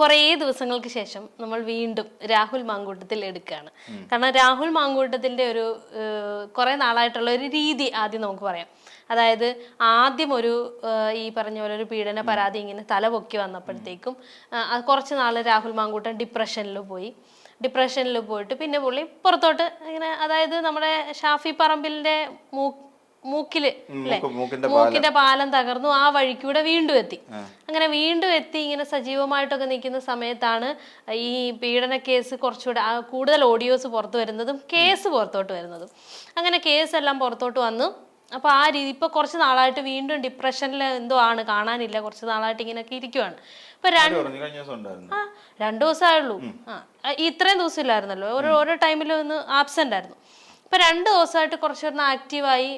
കുറേ ദിവസങ്ങൾക്ക് ശേഷം നമ്മൾ വീണ്ടും രാഹുൽ മാങ്കൂട്ടത്തിൽ എടുക്കുകയാണ്. കാരണം രാഹുൽ മാങ്കൂട്ടത്തിന്റെ ഒരു കുറേ നാളായിട്ടുള്ള ഒരു രീതി ആദ്യം നമുക്ക് പറയാം. അതായത് ആദ്യം ഒരു ഈ പറഞ്ഞ പോലെ ഒരു പീഡന പരാതി ഇങ്ങനെ തല പൊക്കി വന്നപ്പോഴത്തേക്കും കുറച്ച് നാൾ രാഹുൽ മാങ്കൂട്ടൻ ഡിപ്രഷനിൽ പോയി. ഡിപ്രഷനിൽ പോയിട്ട് പിന്നെ പുള്ളി പുറത്തോട്ട് ഇങ്ങനെ അതായത് നമ്മുടെ ഷാഫി പറമ്പിലിന്റെ മൂ മൂക്കിൽ മൂക്കിന്റെ പാലം. തകർന്നു ആ വഴിക്കൂടെ വീണ്ടും എത്തി. അങ്ങനെ വീണ്ടും എത്തി ഇങ്ങനെ സജീവമായിട്ടൊക്കെ നിൽക്കുന്ന സമയത്താണ് ഈ പീഡന കേസ് കുറച്ചുകൂടെ കൂടുതൽ ഓഡിയോസ് പുറത്തു വരുന്നതും കേസ് പുറത്തോട്ട് വരുന്നതും. അങ്ങനെ കേസ് എല്ലാം പുറത്തോട്ട് വന്നു. അപ്പൊ ആ രീതി ഇപ്പൊ കുറച്ച് നാളായിട്ട് വീണ്ടും ഡിപ്രഷനിൽ എന്തോ ആണ് കാണാനില്ല കുറച്ച് നാളായിട്ട് ഇങ്ങനെയൊക്കെ ഇരിക്കുവാണ്. ഇപ്പൊ രണ്ട് ആ രണ്ടു ദിവസമായുള്ളൂ ആ, ഇത്രയും ദിവസം ഇല്ലായിരുന്നല്ലോ ഓരോ ഓരോ ടൈമിലും ഒന്ന് ആബ്സെന്റ് ആയിരുന്നു. ഇപ്പൊ രണ്ട് ദിവസമായിട്ട് കുറച്ചൊന്ന് ആക്റ്റീവായി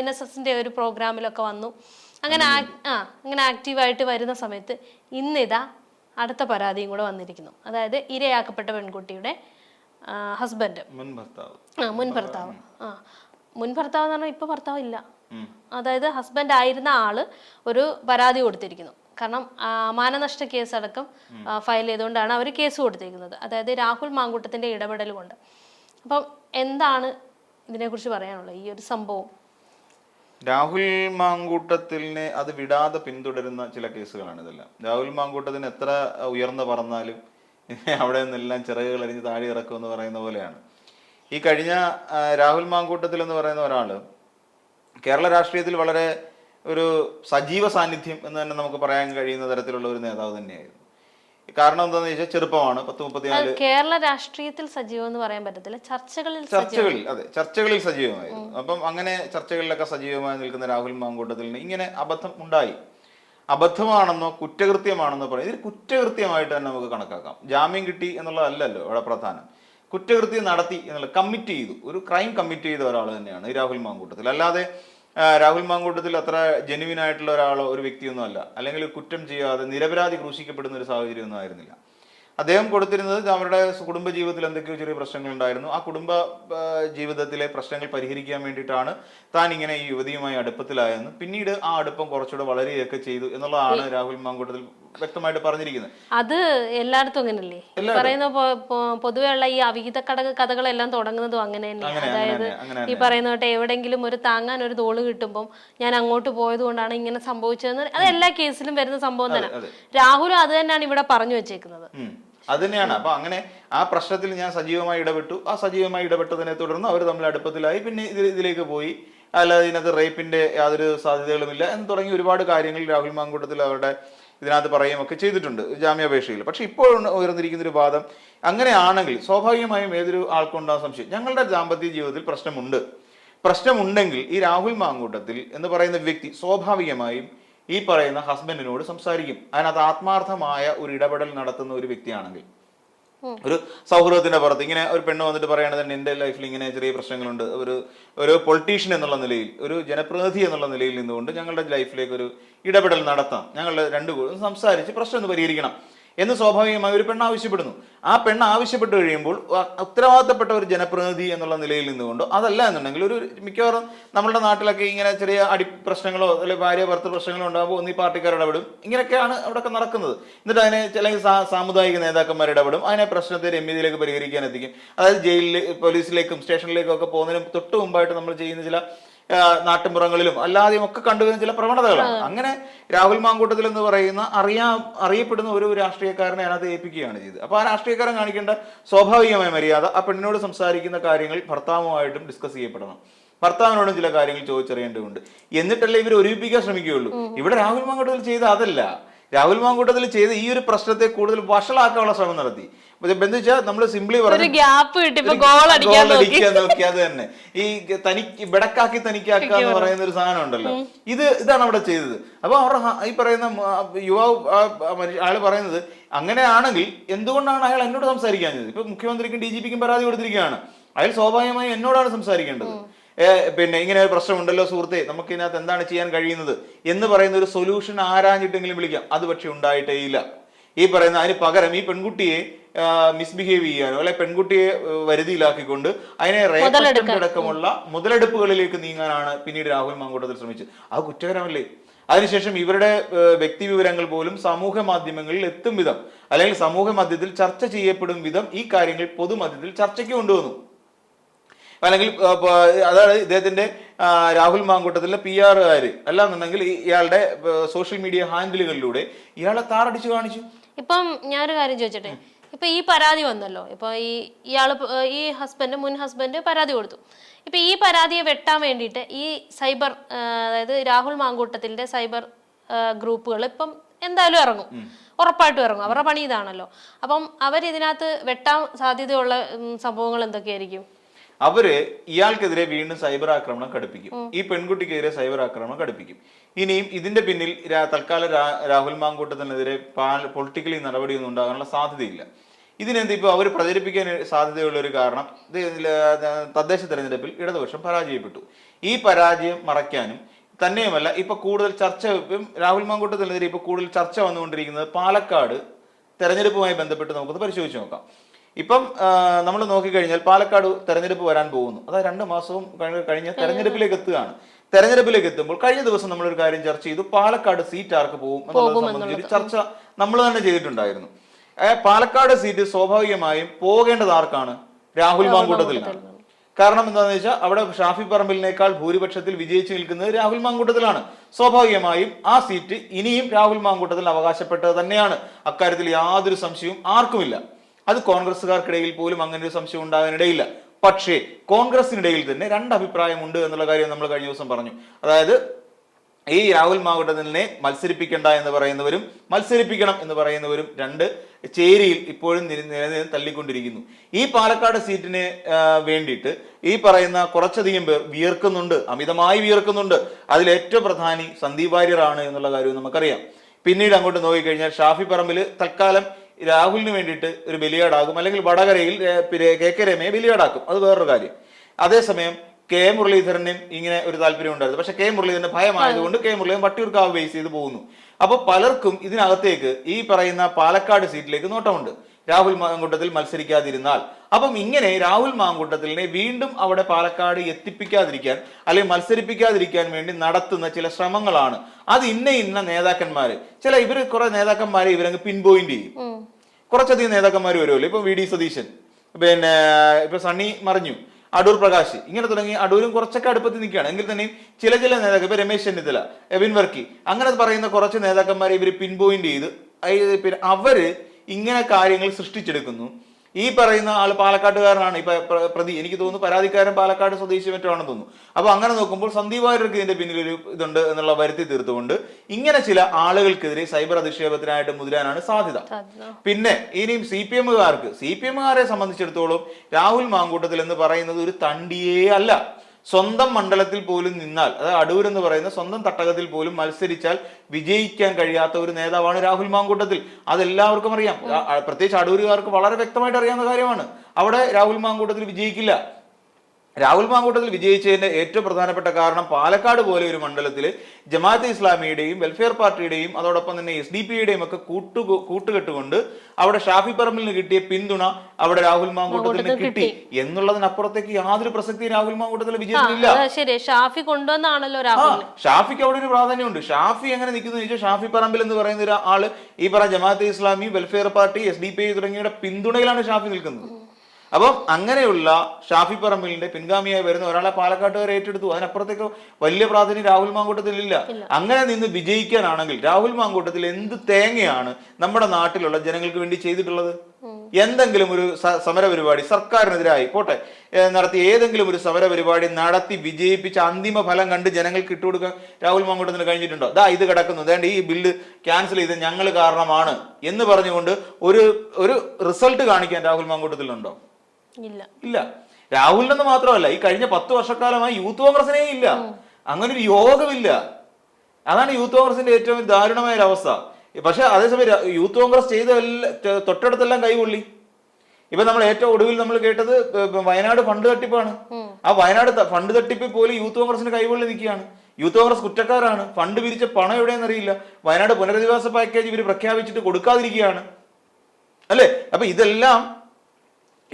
എൻ എസ് എസിന്റെ ഒരു പ്രോഗ്രാമിലൊക്കെ വന്നു. അങ്ങനെ ആ അങ്ങനെ ആക്റ്റീവായിട്ട് വരുന്ന സമയത്ത് ഇന്നിതാ അടുത്ത പരാതിയും കൂടെ വന്നിരിക്കുന്നു. അതായത് ഇരയാക്കപ്പെട്ട പെൺകുട്ടിയുടെ ഹസ്ബൻഡ് ആ മുൻ ഭർത്താവ്. ആ മുൻ ഭർത്താവ് എന്ന് പറഞ്ഞാൽ ഇപ്പൊ ഭർത്താവ് ഇല്ല. അതായത് ഹസ്ബൻഡ് ആയിരുന്ന ആൾ ഒരു പരാതി കൊടുത്തിരിക്കുന്നു. കാരണം മാനനഷ്ട കേസ് അടക്കം ഫയൽ ചെയ്തുകൊണ്ടാണ് അവർ കേസ് കൊടുത്തിരിക്കുന്നത്. അതായത് രാഹുൽ മാങ്കൂട്ടത്തിന്റെ ഇടപെടൽ കൊണ്ട് അപ്പം എന്താണ് ഇതിനെക്കുറിച്ച് പറയാനുള്ളത് ഈ ഒരു സംഭവം. രാഹുൽ മാങ്കൂട്ടത്തിനെ അത് വിടാതെ പിന്തുടരുന്ന ചില കേസുകളാണ് ഇതെല്ലാം. രാഹുൽ മാങ്കൂട്ടത്തിന് എത്ര ഉയർന്നു പറന്നാലും അവിടെ നിന്നെല്ലാം ചിറകുകൾ അരിഞ്ഞ് താഴെ ഇറക്കും എന്ന് പറയുന്ന പോലെയാണ്. ഈ കഴിഞ്ഞ രാഹുൽ മാങ്കൂട്ടത്തിൽ എന്ന് പറയുന്ന ഒരാൾ കേരള രാഷ്ട്രീയത്തിൽ വളരെ ഒരു സജീവ സാന്നിധ്യം എന്ന് തന്നെ നമുക്ക് പറയാൻ കഴിയുന്ന തരത്തിലുള്ള ഒരു നേതാവ് തന്നെയായിരുന്നു. കാരണം എന്താന്ന് വെച്ചാൽ ചെറുപ്പമാണ് പത്ത് മുപ്പത്തിനാല്. കേരള രാഷ്ട്രീയത്തിൽ സജീവം എന്ന് പറയാൻ പറ്റത്തില്ല ചർച്ചകളിൽ ചർച്ചകളിൽ അതെ ചർച്ചകളിൽ സജീവമായിരുന്നു. അപ്പം അങ്ങനെ ചർച്ചകളിലൊക്കെ സജീവമായി നിൽക്കുന്ന രാഹുൽ മാങ്കൂട്ടത്തിൽ ഇങ്ങനെ അബദ്ധം ഉണ്ടായി. അബദ്ധമാണെന്നോ കുറ്റകൃത്യമാണെന്നോ പറയും. ഇതിൽ കുറ്റകൃത്യമായിട്ട് തന്നെ നമുക്ക് കണക്കാക്കാം. ജാമ്യം കിട്ടി എന്നുള്ളതല്ലല്ലോ ഇവിടെ പ്രധാനം. കുറ്റകൃത്യം നടത്തി എന്നുള്ള കമ്മിറ്റ് ചെയ്തു. ഒരു ക്രൈം കമ്മിറ്റ് ചെയ്ത ഒരാൾ തന്നെയാണ് രാഹുൽ മാങ്കൂട്ടത്തിൽ. അല്ലാതെ രാഹുൽ മാങ്കൂട്ടത്തിൽ അത്ര ജെനുവിൻ ആയിട്ടുള്ള ഒരാളോ ഒരു വ്യക്തിയൊന്നും അല്ല. അല്ലെങ്കിൽ കുറ്റം ചെയ്യാതെ നിരപരാധി ക്രൂശിക്കപ്പെടുന്ന ഒരു സാഹചര്യമൊന്നും ആയിരുന്നില്ല. അദ്ദേഹം കൊടുത്തിരുന്നത് അവരുടെ കുടുംബ ജീവിതത്തിൽ എന്തൊക്കെയോ ചെറിയ പ്രശ്നങ്ങൾ ഉണ്ടായിരുന്നു ആ കുടുംബ ജീവിതത്തിലെ പ്രശ്നങ്ങൾ പരിഹരിക്കാൻ വേണ്ടിയിട്ടാണ് താൻ ഇങ്ങനെ ഈ യുവതിയുമായി അടുപ്പത്തിലായെന്ന് പിന്നീട് ആ അടുപ്പം കുറച്ചുകൂടെ വളരെയൊക്കെ ചെയ്തു എന്നുള്ളതാണ് രാഹുൽ മാങ്കൂട്ടത്തിൽ വ്യക്തമായിട്ട് പറഞ്ഞിരിക്കുന്നത് അത് എല്ലായിടത്തും അങ്ങനല്ലേ? പറയുന്ന പൊതുവെ ഉള്ള പൊതുവെയുള്ള ഈ അവിഹിത കടക കഥകളെല്ലാം തുടങ്ങുന്നതും അങ്ങനെ അങ്ങനെ അതായത് ഈ പറയുന്ന കേട്ടെ എവിടെങ്കിലും ഒരു താങ്ങാൻ ഒരു തോൾ കിട്ടുമ്പോൾ ഞാൻ അങ്ങോട്ട് പോയത് കൊണ്ടാണ് ഇങ്ങനെ സംഭവിച്ചതെന്ന് അത് എല്ലാ കേസിലും വരുന്ന സംഭവം തന്നെ. രാഹുലും അത് തന്നെയാണ് ഇവിടെ പറഞ്ഞു വെച്ചേക്കുന്നത്. അത് തന്നെയാണ്. അപ്പൊ അങ്ങനെ ആ പ്രശ്നത്തിൽ ഞാൻ സജീവമായി ഇടപെട്ടു. ആ സജീവമായി ഇടപെട്ടതിനെ തുടർന്ന് അവർ തമ്മിൽ അടുപ്പത്തിലായി. പിന്നെ ഇതിലേക്ക് പോയി. അല്ലാതെ ഇതിനകത്ത് റേപ്പിന്റെ യാതൊരു സാധ്യതകളുമില്ല എന്ന് തുടങ്ങി ഒരുപാട് കാര്യങ്ങൾ രാഹുൽ മാങ്കൂട്ടത്തിൽ അവരുടെ ഇതിനകത്ത് പറയുകയും ഒക്കെ ചെയ്തിട്ടുണ്ട് ജാമ്യാപേക്ഷയിൽ. പക്ഷെ ഇപ്പോൾ ഉയർന്നിരിക്കുന്ന ഒരു വാദം അങ്ങനെയാണെങ്കിൽ സ്വാഭാവികമായും ഏതൊരു ആൾക്കുണ്ടാകും സംശയം. ഞങ്ങളുടെ ദാമ്പത്യ ജീവിതത്തിൽ പ്രശ്നമുണ്ട്. പ്രശ്നമുണ്ടെങ്കിൽ ഈ രാഹുൽ മാങ്കൂട്ടത്തിൽ എന്ന് പറയുന്ന വ്യക്തി സ്വാഭാവികമായും ഈ പറയുന്ന ഹസ്ബൻഡിനോട് സംസാരിക്കും. അതിനകത്ത് ആത്മാർത്ഥമായ ഒരു ഇടപെടൽ നടത്തുന്ന ഒരു വ്യക്തിയാണെങ്കിൽ. ഒരു സൗഹൃദത്തിന്റെ പുറത്ത്. ഇങ്ങനെ ഒരു പെണ്ണ് വന്നിട്ട് പറയണത് എന്റെ ലൈഫിൽ ഇങ്ങനെ ചെറിയ പ്രശ്നങ്ങളുണ്ട്. ഒരു ഒരു പൊളിറ്റീഷ്യൻ എന്നുള്ള നിലയിൽ ഒരു ജനപ്രതിനിധി എന്നുള്ള നിലയിൽ നിന്നുകൊണ്ട് ഞങ്ങളുടെ ലൈഫിലേക്ക് ഒരു ഇടപെടൽ നടത്താം. ഞങ്ങളുടെ രണ്ടു സംസാരിച്ച് പ്രശ്നം ഒന്ന് പരിഹരിക്കണം. എന്ന് സ്വാഭാവികമായി ഒരു പെണ്ണ് ആവശ്യപ്പെടുന്നു. ആ പെണ്ണ് ആവശ്യപ്പെട്ട് കഴിയുമ്പോൾ ഉത്തരവാദിത്തപ്പെട്ട ഒരു ജനപ്രതിനിധി എന്നുള്ള നിലയിൽ നിന്നുകൊണ്ട് അതല്ല എന്നുണ്ടെങ്കിൽ ഒരു മിക്കവാറും നമ്മുടെ നാട്ടിലൊക്കെ ഇങ്ങനെ ചെറിയ അടി പ്രശ്നങ്ങളോ അല്ലെങ്കിൽ ഭാര്യ ഭർത്തൃ പ്രശ്നങ്ങളോ ഉണ്ടാകുമ്പോൾ ഒന്നീ പാർട്ടിക്കാർ ഇടപെടും. ഇങ്ങനെയൊക്കെയാണ് അവിടെയൊക്കെ നടക്കുന്നത്. എന്നിട്ട് അതിനെ അല്ലെങ്കിൽ സാമുദായിക നേതാക്കന്മാർ ഇടപെടും. അതിനെ പ്രശ്നത്തെ രമ്യതയിലേക്ക് പരിഹരിക്കാൻ എത്തിക്കും. അതായത് ജയിലിൽ പോലീസിലേക്കും സ്റ്റേഷനിലേക്കും ഒക്കെ പോകുന്നതിന് തൊട്ട് മുമ്പായിട്ട് നമ്മൾ ചെയ്യുന്ന ചില നാട്ടുമ്പുറങ്ങളിലും. അല്ലാതെയും ഒക്കെ കണ്ടുവരുന്ന ചില പ്രവണതകളാണ്. അങ്ങനെ രാഹുൽ മാങ്കൂട്ടത്തിൽ എന്ന് പറയുന്ന അറിയാ അറിയപ്പെടുന്ന ഒരു രാഷ്ട്രീയക്കാരനെ അതിനകത്ത് ഏൽപ്പിക്കുകയാണ് ചെയ്തത്. അപ്പൊ ആ രാഷ്ട്രീയക്കാരൻ കാണിക്കേണ്ട സ്വാഭാവികമായ മര്യാദ ആ പെണ്ണിനോട് സംസാരിക്കുന്ന കാര്യങ്ങൾ ഭർത്താവുമായിട്ടും ഡിസ്കസ് ചെയ്യപ്പെടണം. ഭർത്താവിനോടും ചില കാര്യങ്ങൾ ചോദിച്ചറിയേണ്ടതുണ്ട്. എന്നിട്ടല്ലേ ഇവർ ഒരുമിപ്പിക്കാൻ ശ്രമിക്കുകയുള്ളൂ. ഇവിടെ രാഹുൽ മാങ്കൂട്ടത്തിൽ ചെയ്ത അതല്ല. രാഹുൽ മാങ്കൂട്ടത്തിൽ ചെയ്ത ഈ ഒരു പ്രശ്നത്തെ കൂടുതൽ വഷളാക്കാനുള്ള ശ്രമം നടത്തി. ബന്ധിച്ചാൽ നമ്മൾ സിംപ്ലി പറഞ്ഞു ഗ്യാപ്പ് ഗോൾ അടിക്കാൻ നോക്കി. അത് തന്നെ. ഈ തനിക്ക് ബെടക്കാക്കി തനിക്കാക്കുക എന്ന് പറയുന്ന ഒരു സാധനം ഉണ്ടല്ലോ. ഇത് ഇതാണ് അവിടെ ചെയ്തത്. അപ്പൊ അവരുടെ ഈ പറയുന്ന യുവാവ് ആൾ പറയുന്നത് അങ്ങനെയാണെങ്കിൽ എന്തുകൊണ്ടാണ് അയാൾ എന്നോട് സംസാരിക്കാൻ ചെയ്തത്? ഇപ്പൊ മുഖ്യമന്ത്രിക്കും ഡി ജി പിക്കും പരാതി കൊടുത്തിരിക്കുകയാണ്. അയാൾ സ്വാഭാവികമായും എന്നോടാണ് സംസാരിക്കേണ്ടത്. പിന്നെ ഇങ്ങനെ ഒരു പ്രശ്നമുണ്ടല്ലോ സുഹൃത്തെ നമുക്ക് ഇതിനകത്ത് എന്താണ് ചെയ്യാൻ കഴിയുന്നത്? എന്ന് പറയുന്ന ഒരു സൊല്യൂഷൻ ആരാഞ്ഞിട്ടെങ്കിലും വിളിക്കാം. അത് പക്ഷെ ഉണ്ടായിട്ടേ ഇല്ല ഈ പറയുന്ന അതിന് പകരം ഈ പെൺകുട്ടിയെ മിസ്ബിഹേവ് ചെയ്യാനോ അല്ലെ പെൺകുട്ടിയെ വരുതിയിലാക്കിക്കൊണ്ട് അതിനെ റേപ്പ് അടക്കമുള്ള മുതലെടുപ്പുകളിലേക്ക് നീങ്ങാനാണ് പിന്നീട് രാഹുൽ മാങ്കൂട്ടത്തിൽ ശ്രമിച്ചത്. ആ കുറ്റകരമല്ലേ? അതിനുശേഷം ഇവരുടെ വ്യക്തി വിവരങ്ങൾ പോലും സമൂഹ മാധ്യമങ്ങളിൽ എത്തും വിധം അല്ലെങ്കിൽ സമൂഹ മധ്യത്തിൽ ചർച്ച ചെയ്യപ്പെടും വിധം ഈ കാര്യങ്ങൾ പൊതുമധ്യത്തിൽ ചർച്ചയ്ക്ക് കൊണ്ടുവന്നു. അല്ലെങ്കിൽ അതായത് അതാണ് ഇദ്ദേഹത്തിന്റെ രാഹുൽ മാങ്കൂട്ടത്തിലെ പി ആറുകാര് അല്ലാന്നുണ്ടെങ്കിൽ ഇയാളുടെ സോഷ്യൽ മീഡിയ ഹാൻഡിലുകളിലൂടെ ഇയാളെ താറടിച്ചു കാണിച്ചു. ഇപ്പം ഞാനൊരു കാര്യം ചോദിച്ചോട്ടെ? ഇപ്പൊ ഈ പരാതി വന്നല്ലോ. ഇപ്പൊ ഈ ഇയാൾ ഈ ഹസ്ബൻഡ് മുൻ ഹസ്ബൻഡ് പരാതി കൊടുത്തു. ഇപ്പൊ ഈ പരാതിയെ വെട്ടാൻ വേണ്ടിയിട്ട് ഈ സൈബർ അതായത് രാഹുൽ മാങ്കൂട്ടത്തിന്റെ സൈബർ ഗ്രൂപ്പുകൾ ഇപ്പം എന്തായാലും ഇറങ്ങും. ഉറപ്പായിട്ടും ഇറങ്ങും. അവരുടെ പണി ഇതാണല്ലോ. അപ്പം അവരിതിനകത്ത് വെട്ടാൻ സാധ്യതയുള്ള സംഭവങ്ങൾ എന്തൊക്കെയായിരിക്കും? അവർ ഇയാൾക്കെതിരെ വീണ്ടും സൈബർ ആക്രമണം കടുപ്പിക്കും ഈ പെൺകുട്ടിക്കെതിരെ സൈബർ ആക്രമണം കടുപ്പിക്കും ഇനിയും ഇതിന്റെ പിന്നിൽ തൽക്കാലം രാഹുൽ മാങ്കൂട്ടത്തിനെതിരെ പൊളിറ്റിക്കലി നടപടിയൊന്നും ഉണ്ടാകാനുള്ള സാധ്യതയില്ല. ഇതിനെന്ത് ഇപ്പോൾ അവർ പ്രചരിപ്പിക്കാൻ സാധ്യതയുള്ള ഒരു കാരണം തദ്ദേശ തെരഞ്ഞെടുപ്പിൽ ഇടതുപക്ഷം പരാജയപ്പെട്ടു. ഈ പരാജയം മറയ്ക്കാനും തന്നെയുമല്ല ഇപ്പൊ കൂടുതൽ ചർച്ച ഇപ്പം രാഹുൽ മാങ്കൂട്ടത്തിനെതിരെ ഇപ്പൊ കൂടുതൽ ചർച്ച വന്നുകൊണ്ടിരിക്കുന്നത് പാലക്കാട് തെരഞ്ഞെടുപ്പുമായി ബന്ധപ്പെട്ട് നമുക്കത് പരിശോധിച്ച് നോക്കാം. ഇപ്പം നമ്മൾ നോക്കിക്കഴിഞ്ഞാൽ പാലക്കാട് തെരഞ്ഞെടുപ്പ് വരാൻ പോകുന്നു. അതായത് രണ്ട് മാസവും കഴിഞ്ഞ- തെരഞ്ഞെടുപ്പിലേക്ക് എത്തുകയാണ്. തെരഞ്ഞെടുപ്പിലേക്ക് എത്തുമ്പോൾ കഴിഞ്ഞ ദിവസം നമ്മളൊരു കാര്യം ചർച്ച ചെയ്തു പാലക്കാട് സീറ്റ് ആർക്ക് പോകും എന്നുള്ളത് സംബന്ധിച്ച് ഒരു ചർച്ച നമ്മൾ തന്നെ ചെയ്തിട്ടുണ്ടായിരുന്നു. പാലക്കാട് സീറ്റ് സ്വാഭാവികമായും പോകേണ്ടത് ആർക്കാണ്? രാഹുൽ മാങ്കൂട്ടത്തിലാണ്. കാരണം എന്താണെന്ന് വെച്ചാൽ അവിടെ ഷാഫി പറമ്പിലിനേക്കാൾ ഭൂരിപക്ഷത്തിൽ വിജയിച്ച് നിൽക്കുന്നത് രാഹുൽ മാങ്കൂട്ടത്തിലാണ്. സ്വാഭാവികമായും ആ സീറ്റ് ഇനിയും രാഹുൽ മാങ്കൂട്ടത്തിൽ അവകാശപ്പെട്ടത് തന്നെയാണ്. അക്കാര്യത്തിൽ യാതൊരു സംശയവും ആർക്കുമില്ല. അത് കോൺഗ്രസ്സുകാർക്കിടയിൽ പോലും അങ്ങനെ ഒരു സംശയം ഉണ്ടാകാനിടയില്ല. പക്ഷേ കോൺഗ്രസിനിടയിൽ തന്നെ രണ്ട് അഭിപ്രായമുണ്ട് എന്നുള്ള കാര്യം നമ്മൾ കഴിഞ്ഞ ദിവസം പറഞ്ഞു. അതായത് ഈ രാഹുൽ മാങ്കൂട്ടത്തിനെ മത്സരിപ്പിക്കണ്ട എന്ന് പറയുന്നവരും മത്സരിപ്പിക്കണം എന്ന് പറയുന്നവരും രണ്ട് ചേരിയിൽ ഇപ്പോഴും നിലനിന്ന് തള്ളിക്കൊണ്ടിരിക്കുന്നു. ഈ പാലക്കാട് സീറ്റിന് വേണ്ടിയിട്ട് ഈ പറയുന്ന കുറച്ചധികം പേർ വിയർക്കുന്നുണ്ട് അമിതമായി വിയർക്കുന്നുണ്ട്. അതിൽ ഏറ്റവും പ്രധാനി സന്ദീപ് വാര്യറാണ് എന്നുള്ള കാര്യവും നമുക്കറിയാം. പിന്നീട് അങ്ങോട്ട് നോക്കിക്കഴിഞ്ഞാൽ ഷാഫി പറമ്പിൽ തൽക്കാലം രാഹുലിന് വേണ്ടിയിട്ട് ഒരു ബലിയാടാകും അല്ലെങ്കിൽ വടകരയിൽ കെ കെ രമയെ ബലിയാടാക്കും. അത് വേറൊരു കാര്യം. അതേസമയം കെ മുരളീധരനും ഇങ്ങനെ ഒരു താല്പര്യം ഉണ്ടായിരുന്നു. പക്ഷെ കെ മുരളീധരന് ഭയമായതുകൊണ്ട് കെ മുരളീധരൻ വട്ടിയൂർക്കാവ് ബേസ് ചെയ്ത് പോകുന്നു. അപ്പൊ പലർക്കും ഇതിനകത്തേക്ക് ഈ പറയുന്ന പാലക്കാട് സീറ്റിലേക്ക് നോട്ടമുണ്ട്. രാഹുൽ മാങ്കൂട്ടത്തിൽ മത്സരിക്കാതിരുന്നാൽ. അപ്പം ഇങ്ങനെ രാഹുൽ മാങ്കൂട്ടത്തിലിനെ വീണ്ടും അവിടെ പാലക്കാട് എത്തിപ്പിക്കാതിരിക്കാൻ അല്ലെങ്കിൽ മത്സരിപ്പിക്കാതിരിക്കാൻ വേണ്ടി നടത്തുന്ന ചില ശ്രമങ്ങളാണ്. അത് ഇന്ന ഇന്ന നേതാക്കന്മാര്. ചില ഇവർ കുറെ നേതാക്കന്മാരെ ഇവരങ്ങ് പിൻപോയിന്റ് ചെയ്യും. കുറച്ചധികം നേതാക്കന്മാർ വരുമല്ലോ. ഇപ്പൊ വി ഡി സതീശൻ പിന്നെ ഇപ്പൊ സണ്ണി മറിഞ്ഞു അടൂർ പ്രകാശ് ഇങ്ങനെ തുടങ്ങി അടൂരും കുറച്ചൊക്കെ അടുപ്പത്തിൽ നിൽക്കുകയാണ്. എങ്കിൽ തന്നെയും ചില ചില നേതാക്കൾ ഇപ്പൊ രമേശ് ചെന്നിത്തല എബിൻ വർക്കി അങ്ങനെ പറയുന്ന കുറച്ച് നേതാക്കന്മാരെ ഇവർ പിൻപോയിന്റ് ചെയ്ത് പിന്നെ അവർ ഇങ്ങനെ കാര്യങ്ങൾ സൃഷ്ടിച്ചെടുക്കുന്നു. ഈ പറയുന്ന ആൾ പാലക്കാട്ടുകാരനാണ്. ഇപ്പൊ പ്ര- പ്രതി. എനിക്ക് തോന്നുന്നു പരാതിക്കാരൻ പാലക്കാട് സ്വദേശി മറ്റോ ആണെന്ന് തോന്നുന്നു. അപ്പൊ അങ്ങനെ നോക്കുമ്പോൾ സന്ദീപ് വാര്യർക്ക് ഇതിന്റെ പിന്നിൽ ഒരു ഇതുണ്ട് എന്നുള്ള വരുത്തി തീർത്തുകൊണ്ട് ഇങ്ങനെ ചില ആളുകൾക്കെതിരെ സൈബർ അധിക്ഷേപത്തിനായിട്ട് മുതിരാനാണ് സാധ്യത. പിന്നെ ഇനിയും സി പി എമ്മുകാർക്ക് സി പി എമ്മുകാരെ സംബന്ധിച്ചിടത്തോളം രാഹുൽ മാങ്കൂട്ടത്തിൽ എന്ന് പറയുന്നത് ഒരു തണ്ടിയേ അല്ല. സ്വന്തം മണ്ഡലത്തിൽ പോലും നിന്നാൽ അതായത് അടൂർ എന്ന് പറയുന്ന സ്വന്തം തട്ടകത്തിൽ പോലും മത്സരിച്ചാൽ വിജയിക്കാൻ കഴിയാത്ത ഒരു നേതാവാണ് രാഹുൽ മാങ്കൂട്ടത്തിൽ. അതെല്ലാവർക്കും അറിയാം. പ്രത്യേകിച്ച് അടൂരുകാർക്ക് വളരെ വ്യക്തമായിട്ട് അറിയാവുന്ന കാര്യമാണ്. അവിടെ രാഹുൽ മാങ്കൂട്ടത്തിൽ വിജയിക്കില്ല. രാഹുൽ മാങ്കൂട്ടത്തിൽ വിജയിച്ചതിന്റെ ഏറ്റവും പ്രധാനപ്പെട്ട കാരണം പാലക്കാട് പോലെ ഒരു മണ്ഡലത്തിൽ ജമാഅത്തെ ഇസ്ലാമിയുടെയും വെൽഫെയർ പാർട്ടിയുടെയും അതോടൊപ്പം തന്നെ എസ് ഡി പിയുടെയും ഒക്കെ കൂട്ടു കൂട്ടുകെട്ടുകൊണ്ട് അവിടെ ഷാഫി പറമ്പിലിന് കിട്ടിയ പിന്തുണ അവിടെ രാഹുൽ മാങ്കൂട്ടത്തിന് കിട്ടി. എന്നുള്ളതിനപ്പുറത്തേക്ക് യാതൊരു പ്രസക്തി രാഹുൽ മാങ്കൂട്ടത്തിൽ വിജയിച്ചില്ല ഷാഫി കൊണ്ടുവന്നാണല്ലോ ഷാഫിക്ക് അവിടെ ഒരു പ്രാധാന്യമുണ്ട്. ഷാഫി എങ്ങനെ നിൽക്കുന്നു ചോദിച്ചാൽ ഷാഫി പറമ്പിൽ എന്ന് പറയുന്ന ഒരു ആൾ ഈ പറഞ്ഞ Jamaate Islami welfare party S D P I തുടങ്ങിയവരുടെ പിന്തുണയിലാണ് ഷാഫി നിൽക്കുന്നത്. അപ്പം അങ്ങനെയുള്ള ഷാഫി പറമ്പിലിന്റെ പിൻഗാമിയായി വരുന്ന ഒരാളെ പാലക്കാട്ടുകാർ ഏറ്റെടുത്തു. അതിനപ്പുറത്തേക്ക് വലിയ പ്രാധാന്യം രാഹുൽ മാങ്കൂട്ടത്തിൽ ഇല്ല. അങ്ങനെ നിന്ന് വിജയിക്കാനാണെങ്കിൽ രാഹുൽ മാങ്കൂട്ടത്തിൽ എന്ത് തേങ്ങയാണ് നമ്മുടെ നാട്ടിലുള്ള ജനങ്ങൾക്ക് വേണ്ടി ചെയ്തിട്ടുള്ളത്? എന്തെങ്കിലും ഒരു സമര പരിപാടി സർക്കാരിനെതിരായി പോട്ടെ. നടത്തി ഏതെങ്കിലും ഒരു സമര പരിപാടി നടത്തി വിജയിപ്പിച്ച അന്തിമ ഫലം കണ്ട് ജനങ്ങൾക്ക് ഇട്ടുകൊടുക്കാൻ രാഹുൽ മാങ്കൂട്ടത്തിന് കഴിഞ്ഞിട്ടുണ്ടോ? ദാ ഇത് കിടക്കുന്നു. ദാണ്ട് ഈ ബില്ല് ക്യാൻസൽ ചെയ്ത് ഞങ്ങൾ കാരണമാണ് എന്ന് പറഞ്ഞുകൊണ്ട് ഒരു ഒരു റിസൾട്ട് കാണിക്കാൻ രാഹുൽ മാങ്കൂട്ടത്തിലുണ്ടോ? ഇല്ല. ഇല്ല. രാഹുലിനെന്ന് മാത്രമല്ല ഈ കഴിഞ്ഞ പത്ത് വർഷക്കാലമായി യൂത്ത് കോൺഗ്രസിനേ ഇല്ല. അങ്ങനെ ഒരു യോഗമില്ല. അതാണ് യൂത്ത് കോൺഗ്രസിന്റെ ഏറ്റവും ദാരുണമായ ഒരു അവസ്ഥ. പക്ഷെ അതേസമയം യൂത്ത് കോൺഗ്രസ് ചെയ്ത തൊട്ടടുത്തെല്ലാം കൈകൊള്ളി. ഇപ്പൊ നമ്മൾ ഏറ്റവും ഒടുവിൽ നമ്മൾ കേട്ടത് വയനാട് ഫണ്ട് തട്ടിപ്പാണ്. ആ വയനാട് ഫണ്ട് തട്ടിപ്പിൽ പോലും യൂത്ത് കോൺഗ്രസിന് കൈകൊള്ളി നിൽക്കുകയാണ്. യൂത്ത് കോൺഗ്രസ് കുറ്റക്കാരാണ്. ഫണ്ട് പിരിച്ച പണം എവിടെയെന്ന് അറിയില്ല വയനാട് പുനരധിവാസ പാക്കേജ് ഇവർ പ്രഖ്യാപിച്ചിട്ട് കൊടുക്കാതിരിക്കുകയാണ്. അല്ലേ? അപ്പൊ ഇതെല്ലാം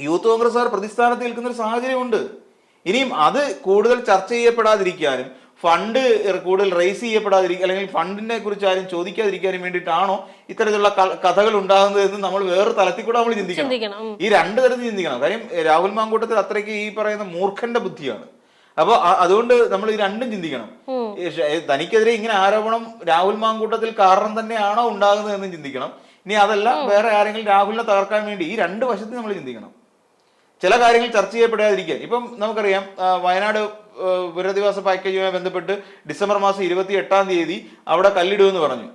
യൂത്ത് കോൺഗ്രസ് കോൺഗ്രസ്സുകാർ പ്രതിസ്ഥാനത്ത് നിൽക്കുന്ന ഒരു സാഹചര്യമുണ്ട് ഇനിയും അത് കൂടുതൽ ചർച്ച ചെയ്യപ്പെടാതിരിക്കാനും ഫണ്ട് കൂടുതൽ റേസ് ചെയ്യപ്പെടാതിരിക്കുക അല്ലെങ്കിൽ ഫണ്ടിനെ കുറിച്ച് ആരും ചോദിക്കാതിരിക്കാനും വേണ്ടിയിട്ടാണോ ഇത്തരത്തിലുള്ള കഥകൾ ഉണ്ടാകുന്നത് എന്ന് നമ്മൾ വേറെ തലത്തിൽ കൂടെ നമ്മൾ ചിന്തിക്കണം. ഈ രണ്ട് തരത്തിൽ ചിന്തിക്കണം. കാര്യം രാഹുൽ മാങ്കൂട്ടത്തിൽ അത്രയ്ക്ക് ഈ പറയുന്ന മൂർഖന്റെ ബുദ്ധിയാണ്. അപ്പൊ അതുകൊണ്ട് നമ്മൾ ഈ രണ്ടും ചിന്തിക്കണം. തനിക്കെതിരെ ഇങ്ങനെ ആരോപണം രാഹുൽ മാങ്കൂട്ടത്തിൽ കാരണം തന്നെയാണോ ഉണ്ടാകുന്നത് എന്ന് ചിന്തിക്കണം. ഇനി അതല്ല വേറെ ആരെങ്കിലും രാഹുലിനെ തകർക്കാൻ വേണ്ടി ഈ രണ്ട് വശത്ത് നമ്മൾ ചിന്തിക്കണം. ചില കാര്യങ്ങൾ ചർച്ച ചെയ്യപ്പെടാതിരിക്കാൻ. ഇപ്പം നമുക്കറിയാം വയനാട് പുനരധിവാസ പാക്കേജുമായി ബന്ധപ്പെട്ട് ഡിസംബർ മാസം ഇരുപത്തി എട്ടാം തീയതി അവിടെ കല്ലിടുമെന്ന് പറഞ്ഞു.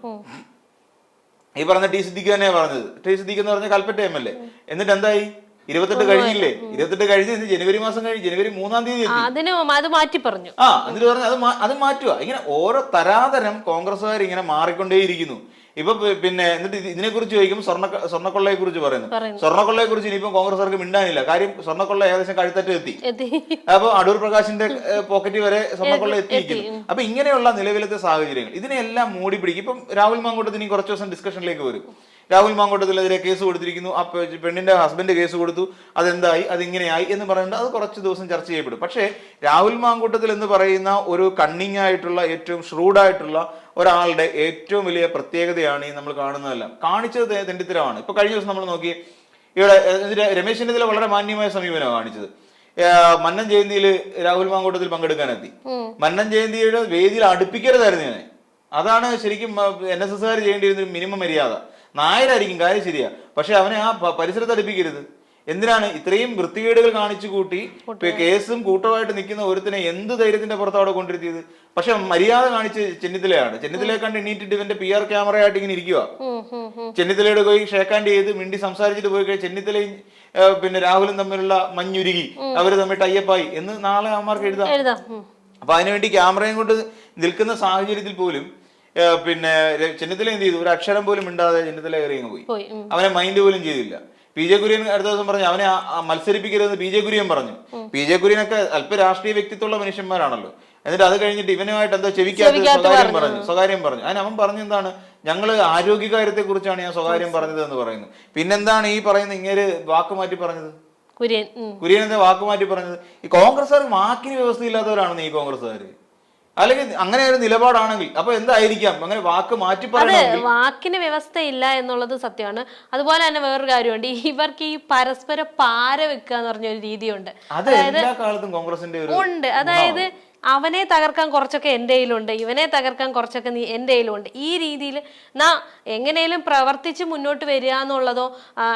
ഈ പറഞ്ഞ ടി സിദ്ദിഖ് തന്നെയാണ് പറഞ്ഞത്. ടി സിദ്ദിഖ് എന്ന് പറഞ്ഞ കൽപ്പറ്റ എം എൽ എ. എന്നിട്ട് എന്തായി ഇരുപത്തെട്ട് കഴിഞ്ഞില്ലേ? ഇരുപത്തെട്ട് കഴിഞ്ഞ് ജനുവരി മാസം കഴിഞ്ഞ് ജനുവരി മൂന്നാം തീയതി അത് മാറ്റി പറഞ്ഞു. ആ എന്നിട്ട് പറഞ്ഞു അത് അത് മാറ്റുക. ഇങ്ങനെ ഓരോ തരാതരം കോൺഗ്രസ്സുകാർ ഇങ്ങനെ മാറിക്കൊണ്ടേയിരിക്കുന്നു. ഇപ്പൊ പിന്നെ എന്നിട്ട് ഇതിനെ കുറിച്ച് ചോദിക്കുമ്പോൾ സ്വർണ സ്വർണക്കൊള്ളയെ കുറിച്ച് പറയുന്നു. സ്വർണക്കൊള്ളയെ കുറിച്ച് കോൺഗ്രസ് കോൺഗ്രസ്സുകാർക്ക് മിണ്ടാനില്ല. കാര്യം സ്വർണക്കൊള്ള ഏകദേശം കഴുത്തറ്റ് എത്തി. അപ്പൊ അടൂർ പ്രകാശിന്റെ പോക്കറ്റ് വരെ സ്വർണക്കൊള്ള എത്തിയിരിക്കുന്നു. അപ്പൊ ഇങ്ങനെയുള്ള നിലവിലത്തെ സാഹചര്യങ്ങൾ ഇതിനെല്ലാം മൂടി പിടിക്കും. ഇപ്പം രാഹുൽ മാങ്കോട്ടത്തിന് കുറച്ച് ദിവസം ഡിസ്കഷനിലേക്ക് വരും. രാഹുൽ മാങ്കോട്ടത്തിനെതിരെ കേസ് കൊടുത്തിരിക്കുന്നു. ആ പെണ്ണിന്റെ ഹസ്ബൻഡ് കേസ് കൊടുത്തു. അതെന്തായി? അതിങ്ങനെയായി എന്ന് പറയുന്നത് അത് കുറച്ച് ദിവസം ചർച്ച ചെയ്യപ്പെടും. പക്ഷേ രാഹുൽ മാങ്കൂട്ടത്തിൽ എന്ന് പറയുന്ന ഒരു കണ്ണിങ് ആയിട്ടുള്ള ഏറ്റവും ഷ്രൂഡായിട്ടുള്ള ഒരാളുടെ ഏറ്റവും വലിയ പ്രത്യേകതയാണ് ഈ നമ്മൾ കാണുന്നതെല്ലാം. കാണിച്ചത് ദണ്ഡിത്തരമാണ് തെണ്ടിത്തരമാണ് ഇപ്പൊ കഴിഞ്ഞ ദിവസം നമ്മൾ നോക്കി ഇവിടെ രമേശ് ചെന്നിത്തല വളരെ മാന്യമായ സമീപനമാണ് കാണിച്ചത്. മന്നം മന്നൻ ജയന്തിയിൽ രാഹുൽ മാങ്കൂട്ടത്തിൽ പങ്കെടുക്കാനെത്തി. മന്നം ജയന്തിയുടെ വേദിയിൽ അടുപ്പിക്കരുതായിരുന്നു ഞാൻ അതാണ് ശരിക്കും എൻ എസ് എസ്സുകാർ ചെയ്യേണ്ടിയിരുന്ന മിനിമം മര്യാദ. നായരായിരിക്കും കാര്യം ശരിയാ. പക്ഷെ അവനെ ആ പരിസരത്ത് അടുപ്പിക്കരുത്. എന്തിനാണ് ഇത്രയും വൃത്തികേടുകൾ കാണിച്ചു കൂട്ടി കേസും കൂട്ടമായിട്ട് നിൽക്കുന്ന ഒരുത്തിനെ എന്ത് ധൈര്യത്തിന്റെ പുറത്ത് അവിടെ കൊണ്ടിരുത്തിയത് പക്ഷെ മര്യാദ കാണിച്ച് ചെന്നിത്തലയാണ്. ചെന്നിത്തലയെ കണ്ട് എണീറ്റിട്ട് ഇവന്റെ പി ആർ ക്യാമറയായിട്ട് ഇങ്ങനെ ഇരിക്കുക. ചെന്നിത്തലയുടെ പോയി ഷേക്കാൻഡ് ചെയ്ത് മിണ്ടി സംസാരിച്ചിട്ട് പോയി കഴിഞ്ഞാൽ ചെന്നിത്തലയും പിന്നെ രാഹുലും തമ്മിലുള്ള മഞ്ഞുരുകി. അവർ തമ്മിൽ ടൈപ്പായി എന്ന് നാളെ അമ്മമാർക്ക് എഴുതാം. അപ്പൊ അതിനുവേണ്ടി ക്യാമറയും കൊണ്ട് നിൽക്കുന്ന സാഹചര്യത്തിൽ പോലും പിന്നെ ചെന്നിത്തല എന്ത് ചെയ്തു? ഒരു അക്ഷരം പോലും മിണ്ടാതെ ചെന്നിത്തല പോയി. പോയി അവനെ മൈൻഡ് പോലും ചെയ്തില്ല. പി ജെ കുര്യൻ അടുത്ത ദിവസം പറഞ്ഞു അവനെ മത്സരിപ്പിക്കരുതെന്ന് പി ജെ കുര്യൻ പറഞ്ഞു. പി ജെ കുര്യനൊക്കെ അല്പ രാഷ്ട്രീയ വ്യക്തിത്വമുള്ള മനുഷ്യന്മാരാണല്ലോ. എന്നിട്ട് അത് കഴിഞ്ഞിട്ട് ഇവനുമായിട്ട് എന്തോ ചെവിക്കകത്ത് സ്വകാര്യം പറഞ്ഞു. സ്വകാര്യം പറഞ്ഞു. അതിന് അവൻ പറഞ്ഞു എന്താണ് ഞങ്ങൾ ആരോഗ്യകാര്യത്തെ കുറിച്ചാണ് ഞാൻ സ്വകാര്യം പറഞ്ഞത് എന്ന് പറയുന്നു. പിന്നെന്താണ് ഈ പറയുന്ന ഇങ്ങനെ വാക്ക് മാറ്റി പറഞ്ഞത്? കുര്യൻ കുര്യൻ എന്താ വാക്ക് മാറ്റി പറഞ്ഞത്? ഈ കോൺഗ്രസ്സുകാർ വാക്കിന് വ്യവസ്ഥയില്ലാത്തവരാണെന്ന് ഈ കോൺഗ്രസ്സുകാർ അല്ലെങ്കിൽ അങ്ങനെ ഒരു നിലപാടാണെങ്കിൽ അപ്പൊ എന്തായിരിക്കാം? അങ്ങനെ വാക്ക് മാറ്റി പറയുന്നത് വാക്കിന് വ്യവസ്ഥ ഇല്ല എന്നുള്ളത് സത്യമാണ്. അതുപോലെ തന്നെ വേറൊരു കാര്യമുണ്ട്. ഇവർക്ക് ഈ പരസ്പര പാര വെക്കുക എന്ന് പറഞ്ഞ ഒരു രീതിയുണ്ട് അതായത് കോൺഗ്രസിന്റെ ഉണ്ട്. അതായത് അവനെ തകർക്കാൻ കുറച്ചൊക്കെ എന്റെ കയ്യിലുണ്ട് ഇവനെ തകർക്കാൻ കുറച്ചൊക്കെ നീ എന്റെ കയ്യിലുണ്ട്. ഈ രീതിയിൽ നാ എങ്ങനെയും പ്രവർത്തിച്ച് മുന്നോട്ട് വരിക എന്നുള്ളതോ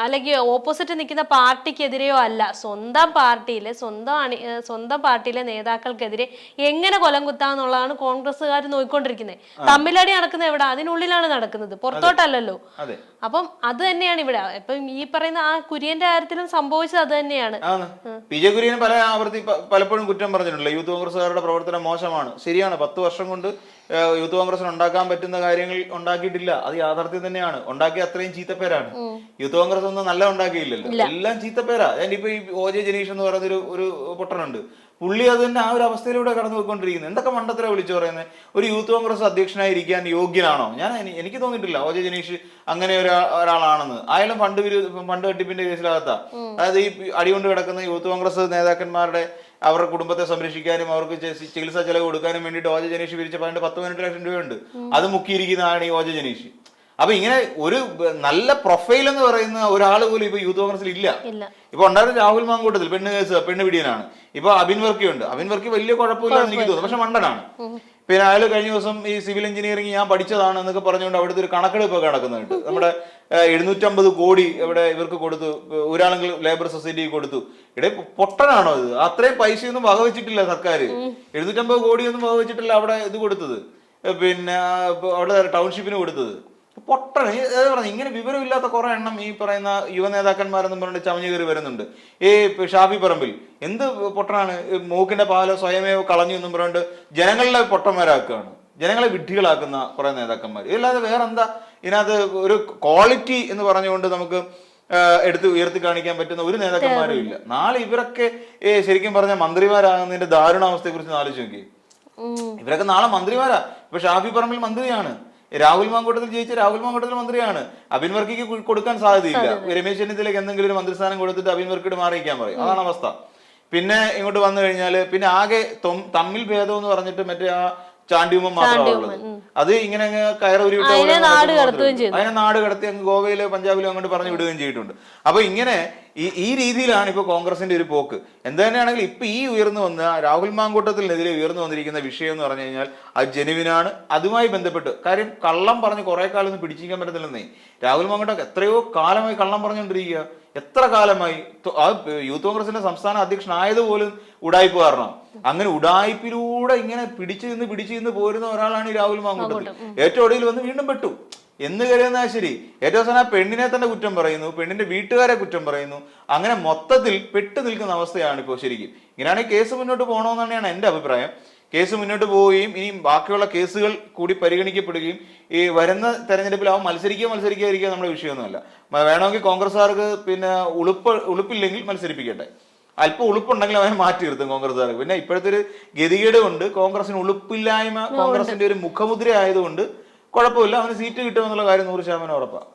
അല്ലെങ്കിൽ ഓപ്പോസിറ്റ് നിൽക്കുന്ന പാർട്ടിക്കെതിരെയോ അല്ല സ്വന്തം പാർട്ടിയിലെ സ്വന്തം അണി സ്വന്തം പാർട്ടിയിലെ നേതാക്കൾക്കെതിരെ എങ്ങനെ കൊലം കുത്താന്നുള്ളതാണ് കോൺഗ്രസ്സുകാർ നോക്കിക്കൊണ്ടിരിക്കുന്നത് തമ്മിലടി നടക്കുന്നത് എവിടെ? അതിനുള്ളിലാണ് നടക്കുന്നത് പുറത്തോട്ടല്ലല്ലോ. അപ്പം അത് തന്നെയാണ് ഇവിടെ. ഇപ്പം ഈ പറയുന്ന ആ കുര്യന്റെ കാര്യത്തിലും സംഭവിച്ചത് അത് തന്നെയാണ്. കുര്യൻ പല ആവർത്തി പലപ്പോഴും കുറ്റം പറഞ്ഞിട്ടുണ്ടല്ലോ യൂത്ത് കോൺഗ്രസ്സുകാരുടെ പ്രവർത്തനം മോശമാണ്. ശരിയാണ്. പത്ത് വർഷം കൊണ്ട് യൂത്ത് കോൺഗ്രസിന് ഉണ്ടാക്കാൻ പറ്റുന്ന കാര്യങ്ങൾ ഉണ്ടാക്കിയിട്ടില്ല. അത് യാഥാർത്ഥ്യം തന്നെയാണ്. ഉണ്ടാക്കിയ അത്രയും ചീത്തപ്പേരാണ്. യൂത്ത് കോൺഗ്രസ് ഒന്നും നല്ല ഉണ്ടാക്കിയില്ലല്ലോ. എല്ലാം ചീത്തപ്പേരാ. ഞാൻ ഇപ്പൊ ഈ ഒ ജെ ജനീഷ് എന്ന് പറയുന്ന ഒരു ഒരു പൊട്ടനുണ്ട്. പുള്ളി അത് തന്നെ ആ ഒരു അവസ്ഥയിലൂടെ കടന്നു പോയിക്കൊണ്ടിരിക്കുന്നത് എന്തൊക്കെ മണ്ടത്തിലാണ് വിളിച്ചു പറയുന്നത് ഒരു യൂത്ത് കോൺഗ്രസ് അധ്യക്ഷനായിരിക്കാൻ യോഗ്യനാണോ? ഞാൻ എനിക്ക് തോന്നിയിട്ടില്ല ഒ ജെ ജനീഷ് അങ്ങനെ ഒരാ ഒരാളാണെന്ന്. അയാളും ഫണ്ട് വിരു ഫണ്ട് കെട്ടിപ്പിന്റെ കേസിലകത്താ. അതായത് ഈ അടികൊണ്ട് കിടക്കുന്ന യൂത്ത് കോൺഗ്രസ് നേതാക്കന്മാരുടെ അവരുടെ കുടുംബത്തെ സംരക്ഷിക്കാനും അവർക്ക് ചികിത്സാ ചെലവ് കൊടുക്കാനും വേണ്ടിയിട്ട് ഓജ ജനീഷ് പിരിച്ച പതിനെട്ട് പത്ത് പതിനെട്ട് ലക്ഷം രൂപയുണ്ട്. അത് മുക്കിയിരിക്കുന്നതാണ് ഈ ഓജ ജനീഷ്. അപ്പൊ ഇങ്ങനെ ഒരു നല്ല പ്രൊഫൈൽ എന്ന് പറയുന്ന ഒരാൾ പോലും ഇപ്പൊ യൂത്ത് കോൺഗ്രസിൽ ഇല്ല. ഇപ്പൊ ഉണ്ടായിരുന്ന രാഹുൽ മാങ്കൂട്ടത്തിൽ പെണ്ണ് കേസ് പെണ്ണ് പിടിയനാണ് ഇപ്പൊ അബിൻ വർക്കി ഉണ്ട്. അബിൻ വർക്കി വലിയ കുഴപ്പമില്ലാന്ന് എനിക്ക് തോന്നുന്നു. പക്ഷെ മണ്ടനാണ്. പിന്നെ അയാൾ കഴിഞ്ഞ ദിവസം ഈ സിവിൽ എഞ്ചിനീയറിംഗ് ഞാൻ പഠിച്ചതാണ് എന്നൊക്കെ പറഞ്ഞുകൊണ്ട് അവിടുത്തെ ഒരു കണക്കെടുപ്പ് നടക്കുന്നുണ്ട്. നമ്മുടെ എഴുന്നൂറ്റമ്പത് കോടി ഇവിടെ ഇവർക്ക് കൊടുത്തു. ഒരാളെങ്കിൽ ലേബർ സൊസൈറ്റിക്ക് കൊടുത്തു. ഇവിടെ പൊട്ടനാണോ ഇത്? അത്രയും പൈസയൊന്നും വകവെച്ചിട്ടില്ല സർക്കാർ എഴുന്നൂറ്റമ്പത് കോടിയൊന്നും വകവെച്ചിട്ടില്ല അവിടെ ഇത് കൊടുത്തത്. പിന്നെ അവിടെ ടൗൺഷിപ്പിന് കൊടുത്തത്. പൊട്ടൻ പറഞ്ഞു ഇങ്ങനെ വിവരമില്ലാത്ത കുറെ എണ്ണം ഈ പറയുന്ന യുവ നേതാക്കന്മാരെന്നും പറഞ്ഞിട്ട് ചമഞ്ഞു കയറി വരുന്നുണ്ട്. ഈ ഷാഫി പറമ്പിൽ എന്ത് പൊട്ടനാണ്? മൂക്കിന്റെ പാല സ്വയമേ കളഞ്ഞു എന്നും പറഞ്ഞിട്ട് ജനങ്ങളെ പൊട്ടന്മാരാക്കുകയാണ്. ജനങ്ങളെ വിഡ്ഢികളാക്കുന്ന കുറെ നേതാക്കന്മാർ. ഇതല്ലാതെ വേറെ എന്താ ഇതിനകത്ത് ഒരു ക്വാളിറ്റി എന്ന് പറഞ്ഞുകൊണ്ട് നമുക്ക് എടുത്ത് ഉയർത്തി കാണിക്കാൻ പറ്റുന്ന ഒരു നേതാക്കന്മാരും ഇല്ല. നാളെ ഇവരൊക്കെ ശരിക്കും പറഞ്ഞ മന്ത്രിമാരാകുന്നതിന്റെ ദാരുണാവസ്ഥയെ കുറിച്ച് ആലോചിച്ച് നോക്കി ഇവരൊക്കെ നാളെ മന്ത്രിമാരാ. ഇപ്പൊ ഷാഫി പറമ്പിൽ മന്ത്രിയാണ്. രാഹുൽ മാങ്കോട്ടത്തിൽ ജയിച്ച രാഹുൽ മാങ്കോട്ടത്തിൽ മന്ത്രിയാണ്. അബിൻ വർക്കിക്ക് കൊടുക്കാൻ സാധ്യതയില്ല. രമേശ് ചെന്നിത്തലയ്ക്ക് എന്തെങ്കിലും ഒരു മന്ത്രിസ്ഥാനം കൊടുത്തിട്ട് അബിൻ വർക്കിട്ട് മാറിയിക്കാൻ പറയും. അതാണ് അവസ്ഥ. പിന്നെ ഇങ്ങോട്ട് വന്നു കഴിഞ്ഞാൽ പിന്നെ ആകെ തമ്മിൽ ഭേദം എന്ന് പറഞ്ഞിട്ട് മറ്റേ ആ ചാണ്ടിയുമ്മ മാത്രമാണ് ഉള്ളത് അത് ഇങ്ങനെ അങ്ങ് കടത്തുകയും അതിനെ നാട് കടത്തി അങ്ങ് ഗോവയിലോ പഞ്ചാബിലോ അങ്ങോട്ട് പറഞ്ഞു വിടുകയും ചെയ്തിട്ടുണ്ട്. അപ്പൊ ഇങ്ങനെ ഈ ഈ രീതിയിലാണ് ഇപ്പൊ കോൺഗ്രസിന്റെ ഒരു പോക്ക്. എന്ത് തന്നെയാണെങ്കിൽ ഇപ്പൊ ഈ ഉയർന്നു വന്ന രാഹുൽ മാങ്കൂട്ടത്തിനെതിരെ ഉയർന്നു വന്നിരിക്കുന്ന വിഷയം എന്ന് പറഞ്ഞു കഴിഞ്ഞാൽ അത് ജനുവിനാണ്. അതുമായി ബന്ധപ്പെട്ട് കാര്യം കള്ളം പറഞ്ഞ് കുറെ കാലം ഒന്നും പിടിച്ചിരിക്കാൻ പറ്റത്തില്ലെന്നേ. രാഹുൽ മാങ്കൂട്ടം എത്രയോ കാലമായി കള്ളം പറഞ്ഞുകൊണ്ടിരിക്കുക. എത്ര കാലമായി? യൂത്ത് കോൺഗ്രസിന്റെ സംസ്ഥാന അധ്യക്ഷനായതുപോലും ഉടായ്പ കാരണം. അങ്ങനെ ഉടായ്പിലൂടെ ഇങ്ങനെ പിടിച്ചു നിന്ന് പിടിച്ചു നിന്ന് പോരുന്ന ഒരാളാണ് ഈ രാഹുൽ മാങ്കൂട്ടത്തിൽ. ഏറ്റവും ഒടുവിൽ വന്ന് വീണ്ടും പെട്ടു. എന്ന് കരുതുന്ന ശരി. ഏറ്റവും അവസാനം ആ പെണ്ണിനെ തന്നെ കുറ്റം പറയുന്നു. പെണ്ണിന്റെ വീട്ടുകാരെ കുറ്റം പറയുന്നു. അങ്ങനെ മൊത്തത്തിൽ പെട്ടു നിൽക്കുന്ന അവസ്ഥയാണ് ഇപ്പോൾ ശരിക്കും. ഇങ്ങനെയാണെങ്കിൽ കേസ് മുന്നോട്ട് പോകണമെന്ന് തന്നെയാണ് എന്റെ അഭിപ്രായം. കേസ് മുന്നോട്ട് പോവുകയും ഇനി ബാക്കിയുള്ള കേസുകൾ കൂടി പരിഗണിക്കപ്പെടുകയും ഈ വരുന്ന തെരഞ്ഞെടുപ്പിൽ അവൻ മത്സരിക്കുക മത്സരിക്കാതിരിക്കുക നമ്മുടെ വിഷയമൊന്നുമല്ല. വേണമെങ്കിൽ കോൺഗ്രസ്സുകാർക്ക് പിന്നെ ഉളുപ്പ് ഉളുപ്പില്ലെങ്കിൽ മത്സരിപ്പിക്കട്ടെ. അല്പം ഉളുപ്പുണ്ടെങ്കിൽ അവനെ മാറ്റി നിർത്തും കോൺഗ്രസ്സുകാർക്ക്. പിന്നെ ഇപ്പോഴത്തെ ഒരു ഗതികേട് കൊണ്ട് കോൺഗ്രസിന് ഉളുപ്പില്ലായ്മ കോൺഗ്രസിന്റെ ഒരു മുഖമുദ്ര ആയതുകൊണ്ട് കുഴപ്പമില്ല. അവന് സീറ്റ് കിട്ടുമെന്നുള്ള കാര്യം നൂറ് ശതമാനം ഉറപ്പാണ്